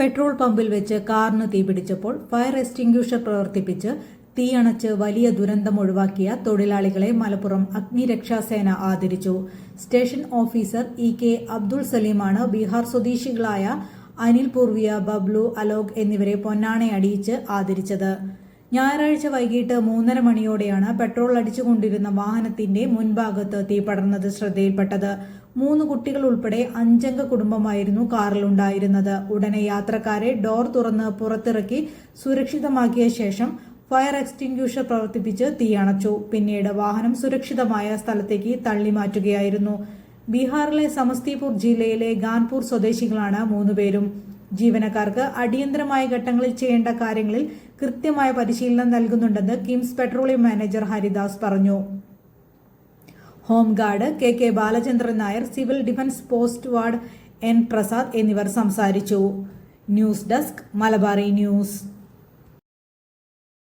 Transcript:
Petrol പമ്പിൽ വെച്ച് കാറിന് തീപിടിച്ചപ്പോൾ ഫയർ എക്സ്റ്റിംഗ്യൂഷർ പ്രവർത്തിപ്പിച്ച് തീയണച്ച് വലിയ ദുരന്തം ഒഴിവാക്കിയ തൊഴിലാളികളെ മലപ്പുറം അഗ്നിരക്ഷാസേന ആദരിച്ചു. Station officer E K Abdul സലീമാണ് Bihar സ്വദേശികളായ അനിൽ പൂർവിയ ബബ്ലു അലോക് എന്നിവരെ പൊന്നാണയടിയിച്ച് ആദരിച്ചത്. ഞായറാഴ്ച വൈകിട്ട് മൂന്നര മണിയോടെയാണ് പെട്രോൾ അടിച്ചുകൊണ്ടിരുന്ന വാഹനത്തിന്റെ മുൻഭാഗത്ത് തീ പടർന്നത് ശ്രദ്ധയിൽപ്പെട്ടത്. മൂന്ന് കുട്ടികൾ ഉൾപ്പെടെ അഞ്ചംഗ കുടുംബമായിരുന്നു കാറിലുണ്ടായിരുന്നത്. ഉടനെ യാത്രക്കാരെ ഡോർ തുറന്ന് പുറത്തിറക്കി സുരക്ഷിതമാക്കിയ ശേഷം ഫയർ എക്സ്റ്റിംഗ്യൂഷർ പ്രവർത്തിപ്പിച്ച് തീയണച്ചു പിന്നീട് വാഹനം സുരക്ഷിതമായ സ്ഥലത്തേക്ക് തള്ളി മാറ്റുകയായിരുന്നു. ബീഹാറിലെ സമസ്തിപൂർ ജില്ലയിലെ ഗാൻപൂർ സ്വദേശികളാണ് മൂന്നുപേരും. ജീവനക്കാർക്ക് അടിയന്തരമായ ഘട്ടങ്ങളിൽ ചെയ്യേണ്ട കാര്യങ്ങളിൽ കൃത്യമായ പരിശീലനം നൽകുന്നുണ്ടെന്ന് കിംസ് പെട്രോളിയം മാനേജർ ഹരിദാസ് പറഞ്ഞു. Home guard K K Balachandran Nair civil defence post warden N Prasad എന്നിവർ സംസാരിച്ചു. News desk Malabari news.